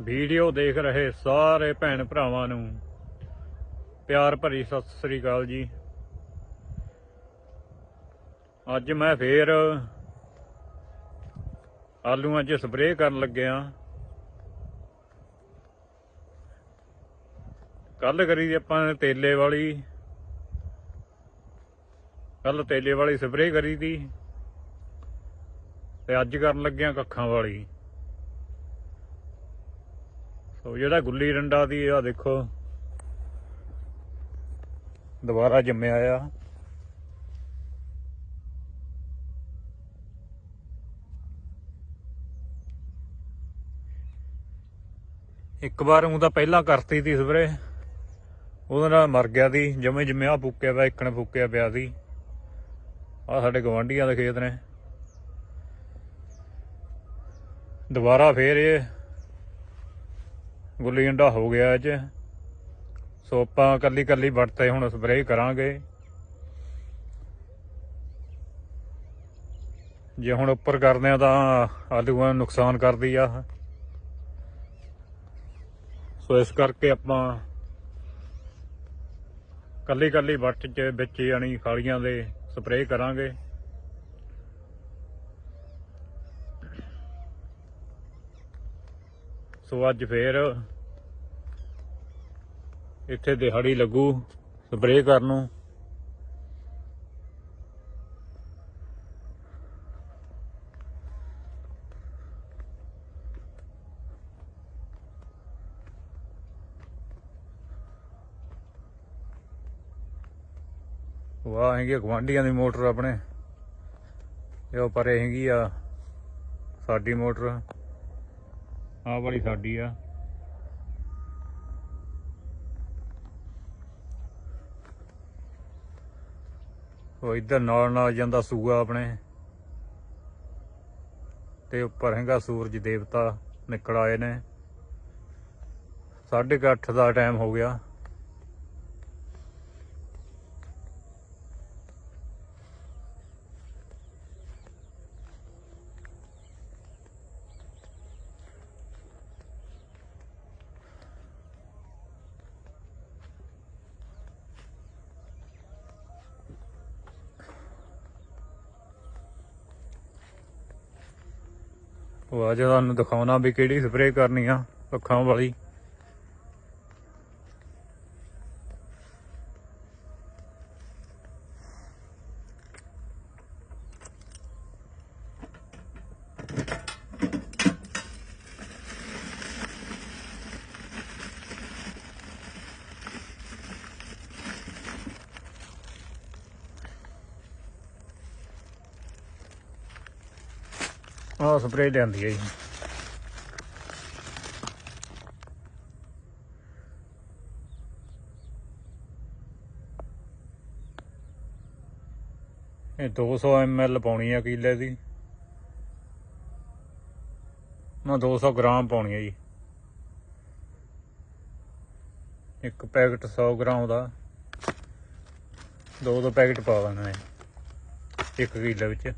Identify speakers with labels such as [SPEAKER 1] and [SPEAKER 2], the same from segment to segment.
[SPEAKER 1] Video ਦੇਖ ਰਹੇ ਸਾਰੇ ਭੈਣ ਭਰਾਵਾਂ ਨੂੰ। ਪਿਆਰ ਭਰੀ ਸਤਿ ਸ੍ਰੀ ਅਕਾਲ ਜੀ। ਅੱਜ ਮੈਂ ਫੇਰ ਆਲੂਆਂ 'ਚ ਸਪਰੇਅ ਕਰਨ ਲੱਗਿਆ। ਕੱਲ ਕਰੀ ਦੀ ਆਪਾਂ ਤੇਲੇ ਵਾਲੀ ਕੱਲ ਤੇਲੇ ਵਾਲੀ ਸਪਰੇਅ ਕਰੀ ਦੀ ਤੇ ਅੱਜ ਕਰਨ ਲੱਗਿਆ ਕੱਖਾਂ ਵਾਲੀ। ਸੋ ਜਿਹੜਾ ਗੁੱਲੀ ਡੰਡਾ ਦੀ ਆ ਦੇਖੋ। ਦੁਬਾਰਾ ਜੰਮਿਆ ਆ। ਇੱਕ ਵਾਰ ਉਹ ਤਾਂ ਪਹਿਲਾਂ ਕਰਤੀ ਸੀ ਸਪਰੇ ਉਹਦੇ ਨਾਲ ਮਰ ਗਿਆ ਦੀ ਜਮੇ ਜਮਿਆ ਫੁੱਕਿਆ ਪਿਆ ਇੱਕਣ ਫੁੱਕਿਆ ਪਿਆ ਸੀ ਆ ਸਾਡੇ ਗਵਾਂਢੀਆਂ ਦੇ ਖੇਤ ਨੇ। ਦੁਬਾਰਾ ਫੇਰ ਇਹ ਗੁੱਲੀ ਡੰਡਾ ਹੋ ਗਿਆ ਅੱਜ। ਸੋ ਆਪਾਂ ਕੱਲੀ ਕੱਲੀ ਵਰਤੇ ਹੁਣ ਸਪਰੇਅ ਕਰਾਂਗੇ। ਜੇ ਹੁਣ ਉੱਪਰ ਕਰਦੇ ਆ ਤਾਂ ਆਲੂਆਂ ਨੂੰ ਨੁਕਸਾਨ ਕਰਦੀ ਆ। ਸੋ ਇਸ ਕਰਕੇ ਆਪਾਂ ਕੱਲੀ ਕੱਲੀ ਵੱਟ ਚ ਵਿੱਚ ਯਾਨੀ ਖਾਲੀਆਂ ਦੇ ਸਪਰੇਅ ਕਰਾਂਗੇ। ਸੋ ਅੱਜ ਫੇਰ ਇੱਥੇ ਦਿਹਾੜੀ ਲੱਗੂ, ਸਪਰੇਅ ਕਰਨ ਨੂੰ। ਵਾਹ ਹੈਗੀ ਆ ਗਵਾਂਢੀਆਂ ਦੀ ਮੋਟਰ ਆਪਣੇ। ਇਹ ਉਹ ਪਰੇ ਹੈਗੀ ਆ ਸਾਡੀ ਮੋਟਰ। ਆਹ ਵਾਲੀ ਸਾਡੀ ਆ। ਉਹ ਇੱਧਰ ਨਾਲ ਨਾਲ ਜਾਂਦਾ ਸੂਆ ਆਪਣੇ। ਤੇ ਉੱਪਰ ਹੈਗਾ ਸੂਰਜ ਦੇਵਤਾ ਨਿਕਲ ਆਏ ਨੇ। 8:30 ਦਾ ਟਾਈਮ ਹੋ ਗਿਆ। ਉਹ ਅੱਜ ਤੁਹਾਨੂੰ ਦਿਖਾਉਣਾ ਵੀ ਕਿਹੜੀ ਸਪਰੇਅ ਕਰਨੀ ਆ ਅੱਖਾਂ ਵਾਲੀ। ਆਹ ਸਪਰੇਅ ਲਿਆਂਦੀ ਹੈ ਜੀ। ਇਹ 200 ml ਪਾਉਣੀ ਆ ਕਿਲੇ ਦੀ। ਨਾ 200 ਗ੍ਰਾਮ ਪਾਉਣੀ ਹੈ ਜੀ। ਇੱਕ ਪੈਕਟ 100 ਗ੍ਰਾਮ ਦਾ। ਦੋ ਦੋ ਪੈਕਟ ਪਾ ਦੇਣਾ ਇੱਕ ਕਿੱਲੇ ਵਿੱਚ।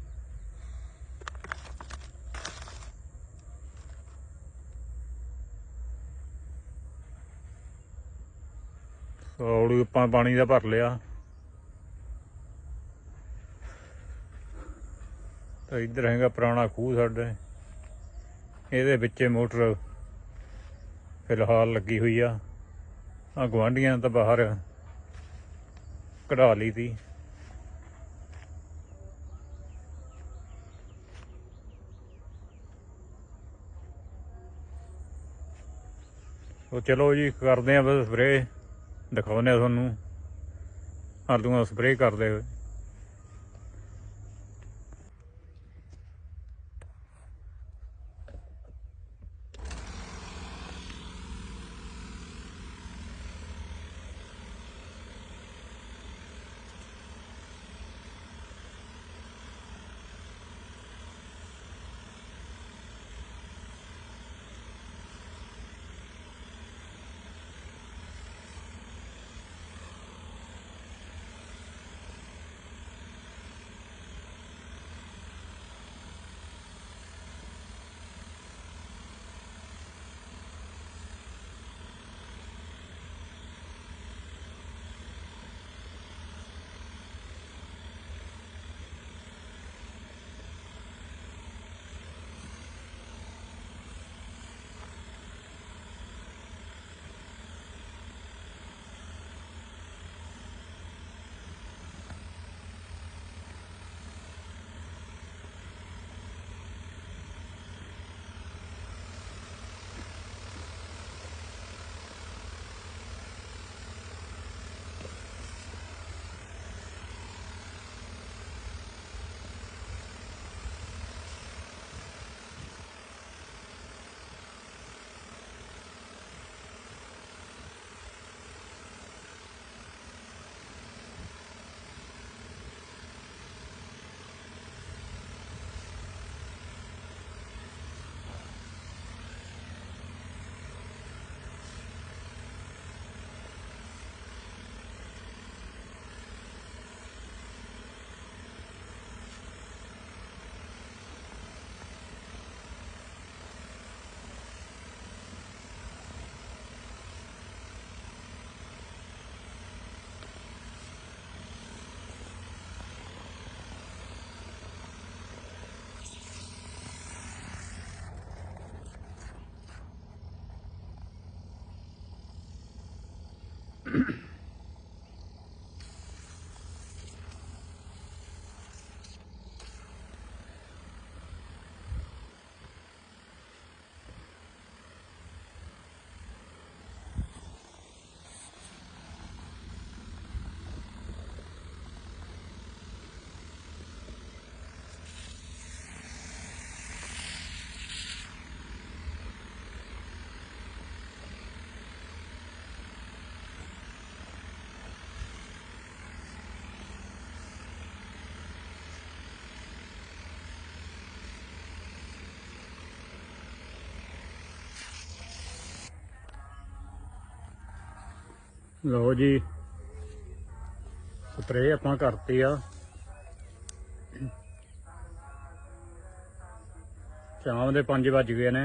[SPEAKER 1] ਔੜੀ ਆਪਾਂ ਪਾਣੀ ਦਾ ਭਰ ਲਿਆ। ਤਾਂ ਇੱਧਰ ਹੈਗਾ ਪੁਰਾਣਾ ਖੂਹ ਸਾਡੇ। ਇਹਦੇ ਵਿੱਚ ਮੋਟਰ ਫਿਲਹਾਲ ਲੱਗੀ ਹੋਈ ਆ। ਆ ਗਵਾਂਢੀਆਂ ਤਾਂ ਬਾਹਰ ਕਢਾ ਲਈ ਤੀ। ਉਹ ਚਲੋ ਜੀ, ਕਰਦੇ ਆ ਬਸ ਸਪਰੇ ਦਿਖਾਉਂਦੇ ਆ ਤੁਹਾਨੂੰ। ਆਲੂਆਂ ਦਾ ਸਪਰੇਅ ਕਰਦੇ ਹੋਏ। ਲਓ ਜੀ। ਸਪਰੇ ਆਪਾਂ ਕਰਤੀ ਆ। ਸ਼ਾਮ ਦੇ 5 ਵੱਜ ਗਏ ਨੇ।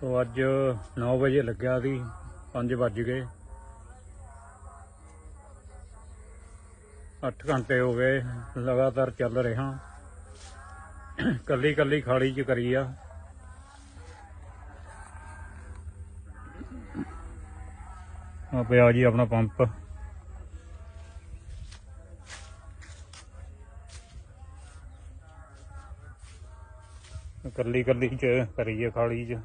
[SPEAKER 1] ਸੋ ਅੱਜ 9 ਵਜੇ ਲੱਗਿਆ ਸੀ 5 ਵੱਜ ਗਏ। 8 ਘੰਟੇ ਹੋ ਗਏ, ਲਗਾਤਾਰ ਚੱਲ ਰਿਹਾ। ਕੱਲੀ ਕੱਲੀ ਖਾਲੀ ਚ ਕਰੀ ਆ। ਆ ਪਿਆ ਜੀ ਆਪਣਾ ਪੰਪ। ਕੱਲੀ ਕੱਲੀ ਚ ਕਰੀਏ ਖਾਲੀ ਚ।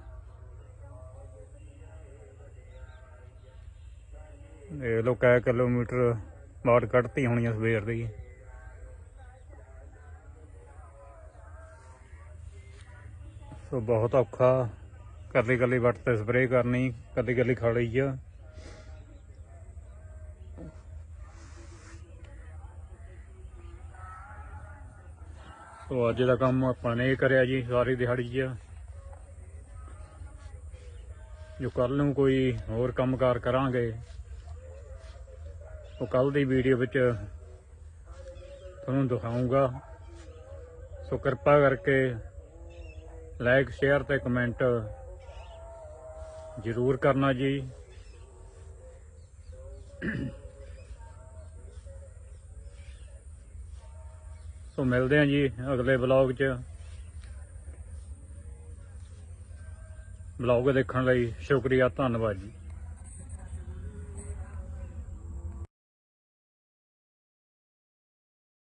[SPEAKER 1] ਇਹ ਲੋ ਕੈ ਕਿਲੋਮੀਟਰ ਬਾੜ ਕੱਢਤੀ ਹੋਣੀ ਆ ਸਵੇਰ ਦੀ। ਸੋ ਬਹੁਤ ਔਖਾ। ਕੱਲੀ ਕੱਲੀ ਵੱਟ ਤੇ ਸਪਰੇਅ ਕਰਨੀ, ਕੱਲੀ ਕੱਲੀ ਖਾਲੀ ਆ ਸੋ ਅੱਜ ਦਾ ਕੰਮ ਆਪਾਂ ਨੇ ਕਰਿਆ ਜੀ, ਸਾਰੀ ਦਿਹਾੜੀ 'ਚ ਜੋ ਕੱਲ ਨੂੰ ਕੋਈ ਹੋਰ ਕੰਮਕਾਰ ਕਰਾਂਗੇ, ਉਹ ਕੱਲ ਦੀ ਵੀਡੀਓ ਵਿੱਚ ਤੁਹਾਨੂੰ ਦਿਖਾਉਂਗਾ ਸੋ ਕਿਰਪਾ ਕਰਕੇ ਲਾਈਕ, ਸ਼ੇਅਰ ਤੇ ਕਮੈਂਟ ਜ਼ਰੂਰ ਕਰਨਾ ਜੀ। ਸੋ ਮਿਲਦੇ ਹਾਂ ਜੀ ਅਗਲੇ ਵਲੌਗ 'ਚ। ਵਲੌਗ ਦੇਖਣ ਲਈ ਸ਼ੁਕਰੀਆ ਧੰਨਵਾਦ ਜੀ।